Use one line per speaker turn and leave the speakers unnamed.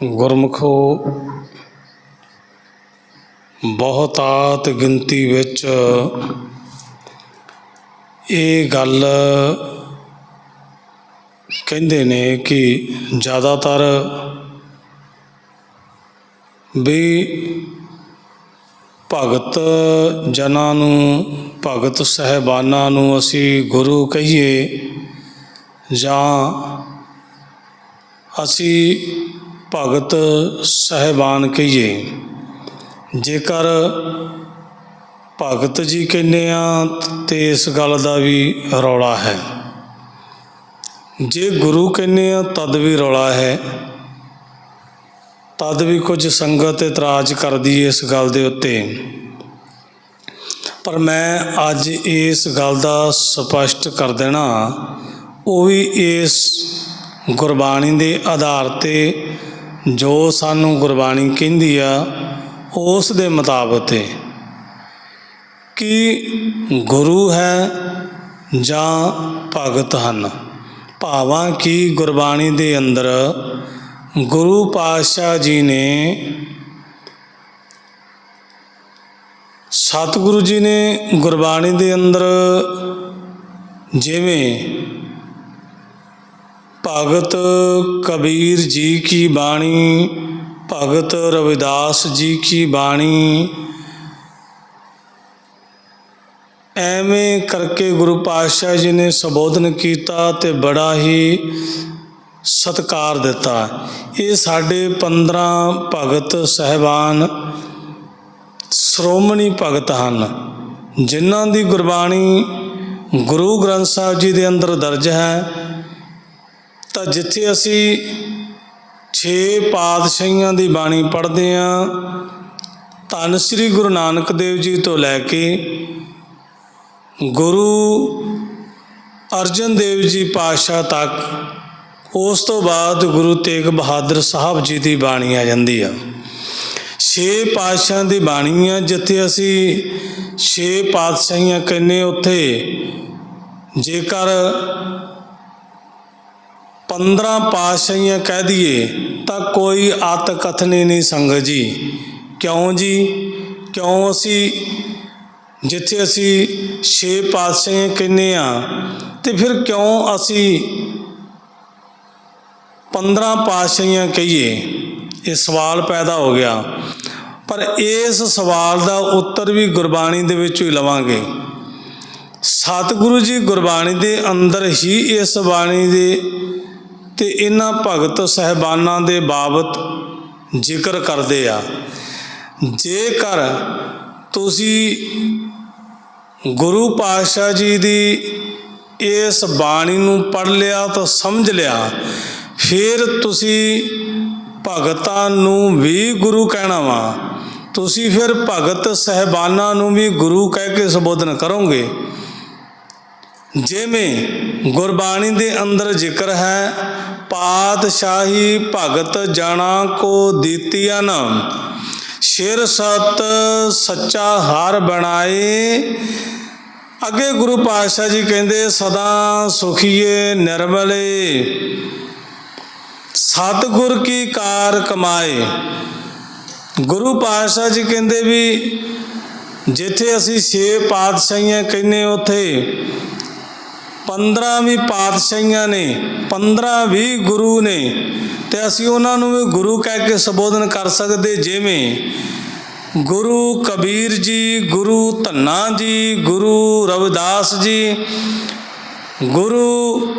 ਗੁਰਮੁਖੋ, ਬਹੁਤਾਤ ਗਿਣਤੀ ਵਿੱਚ ਇਹ ਗੱਲ ਕਹਿੰਦੇ ਨੇ ਕਿ ਜ਼ਿਆਦਾਤਰ ਵੀ ਭਗਤ ਜਨਾਂ ਨੂੰ, ਭਗਤ ਸਹਿਬਾਨਾਂ ਨੂੰ ਅਸੀਂ ਗੁਰੂ ਕਹੀਏ ਜਾਂ ਅਸੀਂ ਭਗਤ ਸਹਿਬਾਨ ਕਹੀਏ, ਜੇਕਰ ਭਗਤ ਜੀ ਕਹਿੰਦੇ ਆ, ਤੇ ਇਸ ਗੱਲ ਦਾ ਵੀ ਰੌਲਾ ਹੈ। ਜੇ ਗੁਰੂ ਕਹਿੰਦੇ ਆ, ਤਦ ਵੀ ਰੌਲਾ ਹੈ। ਤਦ ਵੀ ਕੁਝ ਸੰਗਤ ਇਤਰਾਜ਼ ਕਰਦੀ ਇਸ ਗੱਲ ਦੇ ਉੱਤੇ। ਪਰ ਮੈਂ ਅੱਜ ਇਸ ਗੱਲ ਦਾ ਸਪਸ਼ਟ ਕਰ ਦੇਣਾ, ਉਹ ਵੀ ਇਸ ਗੁਰਬਾਣੀ ਦੇ ਆਧਾਰ ਤੇ ਜੋ ਸਾਨੂੰ ਗੁਰਬਾਣੀ ਕਹਿੰਦੀ ਆ, ਉਸ ਦੇ ਮੁਤਾਬਕ ਹੈ ਕਿ ਗੁਰੂ ਹੈ ਜਾਂ ਭਗਤ ਹਨ? ਭਾਵਾਂ ਕਿ ਗੁਰਬਾਣੀ ਦੇ ਅੰਦਰ ਗੁਰੂ ਪਾਤਸ਼ਾਹ ਜੀ ਨੇ, ਸਤਿਗੁਰੂ ਜੀ ਨੇ ਗੁਰਬਾਣੀ ਦੇ ਅੰਦਰ ਜਿਵੇਂ ਭਗਤ ਕਬੀਰ ਜੀ ਕੀ ਬਾਣੀ, ਭਗਤ ਰਵਿਦਾਸ ਜੀ ਕੀ ਬਾਣੀ। ਐਵੇਂ ਕਰਕੇ ਗੁਰੂ ਪਾਤਸ਼ਾਹ ਜੀ ਨੇ ਸੰਬੋਧਨ ਕੀਤਾ ਤੇ ਬੜਾ ਹੀ ਸਤਕਾਰ ਦਿੱਤਾ। ਇਹ ਸਾਡੇ 15 ਭਗਤ ਸਹਿਬਾਨ ਸ਼੍ਰੋਮਣੀ ਭਗਤ ਹਨ, ਜਿਨ੍ਹਾਂ ਦੀ ਗੁਰਬਾਣੀ ਗੁਰੂ ਗ੍ਰੰਥ ਸਾਹਿਬ ਜੀ ਦੇ ਅੰਦਰ ਦਰਜ ਹੈ। ਤਾਂ ਜਿੱਥੇ ਅਸੀਂ 6 ਪਾਤਸ਼ਾਹੀਆਂ ਦੀ ਬਾਣੀ ਪੜ੍ਹਦੇ ਹਾਂ, ਧੰਨ ਸ੍ਰੀ ਗੁਰੂ ਨਾਨਕ ਦੇਵ ਜੀ ਤੋਂ ਲੈ ਕੇ ਗੁਰੂ ਅਰਜਨ ਦੇਵ ਜੀ ਪਾਤਸ਼ਾਹ ਤੱਕ, ਉਸ ਤੋਂ ਬਾਅਦ ਗੁਰੂ ਤੇਗ ਬਹਾਦਰ ਸਾਹਿਬ ਜੀ ਦੀ ਬਾਣੀ ਆ ਜਾਂਦੀ ਆ। ਛੇ ਪਾਤਸ਼ਾਹਾਂ ਦੀ ਬਾਣੀ ਆ, ਜਿੱਥੇ ਅਸੀਂ ਛੇ ਪਾਤਸ਼ਾਹੀਆਂ ਕਹਿੰਨੇ ਉੱਥੇ, ਜੇਕਰ 15 ਪਾਤਸ਼ਾਹੀਆਂ ਕਹਿ ਦਈਏ, ਤਾਂ ਕੋਈ ਅਤ ਕਥਨੀ ਨਹੀਂ ਸੰਗਤ ਜੀ। ਕਿਉਂ ਜੀ? ਕਿਉਂ ਅਸੀਂ ਜਿੱਥੇ ਅਸੀਂ ਛੇ ਪਾਤਸ਼ਾਹੀਆਂ ਕਹਿੰਨੇ ਆ ਤੇ ਫਿਰ ਕਿਉਂ ਅਸੀਂ 15 ਪਾਤਸ਼ਾਹੀਆਂ ਕਹੀਏ? ਇਹ ਸਵਾਲ ਪੈਦਾ ਹੋ ਗਿਆ। ਪਰ ਇਸ ਸਵਾਲ ਦਾ ਉੱਤਰ ਵੀ ਗੁਰਬਾਣੀ ਦੇ ਵਿੱਚੋਂ ਹੀ ਲਵਾਂਗੇ। ਸਤਿਗੁਰੂ ਜੀ ਗੁਰਬਾਣੀ ਦੇ ਅੰਦਰ ਹੀ ਇਸ ਬਾਣੀ ਦੇ ਤੇ ਇਹਨਾਂ ਭਗਤ ਸਹਿਬਾਨਾਂ ਦੇ ਬਾਬਤ ਜ਼ਿਕਰ ਕਰਦੇ ਆ। ਜੇਕਰ ਤੁਸੀਂ ਗੁਰੂ ਪਾਤਸ਼ਾਹ ਜੀ ਦੀ ਇਸ ਬਾਣੀ ਨੂੰ ਪੜ੍ਹ ਲਿਆ ਤਾਂ ਸਮਝ ਲਿਆ, ਫਿਰ ਤੁਸੀਂ ਭਗਤਾਂ ਨੂੰ ਵੀ ਗੁਰੂ ਕਹਿਣਾ ਵਾ। ਤੁਸੀਂ ਫਿਰ ਭਗਤ ਸਹਿਬਾਨਾਂ ਨੂੰ ਵੀ ਗੁਰੂ ਕਹਿ ਕੇ ਸੰਬੋਧਨ ਕਰੋਗੇ। ਜਿਵੇਂ ਗੁਰਬਾਣੀ ਦੇ ਅੰਦਰ ਜ਼ਿਕਰ ਹੈ, ਪਾਤਸ਼ਾਹੀ ਭਗਤ ਜਣਾ ਕੋ ਨਾ, ਸ਼ਿਰ ਸਤ ਸੱਚਾ ਹਾਰ ਬਣਾਏ। ਅੱਗੇ ਗੁਰੂ ਪਾਤਸ਼ਾਹ ਜੀ ਕਹਿੰਦੇ, ਸਦਾ ਸੁਖੀਏ ਨਿਰਮਲੇ। ਸਤਿਗੁਰ ਕੀ ਕਾਰ ਕਮਾਏ। ਗੁਰੂ ਪਾਤਸ਼ਾਹ ਜੀ ਕਹਿੰਦੇ ਵੀ, ਜਿੱਥੇ ਅਸੀਂ ਛੇ ਪਾਤਸ਼ਾਹੀਆਂ ਕਹਿੰਨੇ ਉਥੇ 15 ਵੀ ਪਾਤਸ਼ਾਹੀਆਂ ਨੇ 15 ਵੀ ਗੁਰੂ ਨੇ ਤੇ ਅਸੀਂ ਉਹਨਾਂ ਨੂੰ ਵੀ ਗੁਰੂ ਕਹਿ ਕੇ ਸੰਬੋਧਨ ਕਰ ਸਕਦੇ ਜਿਵੇਂ ਗੁਰੂ ਕਬੀਰ ਜੀ, ਗੁਰੂ ਧੰਨਾ ਜੀ, ਗੁਰੂ ਰਵਿਦਾਸ ਜੀ, ਗੁਰੂ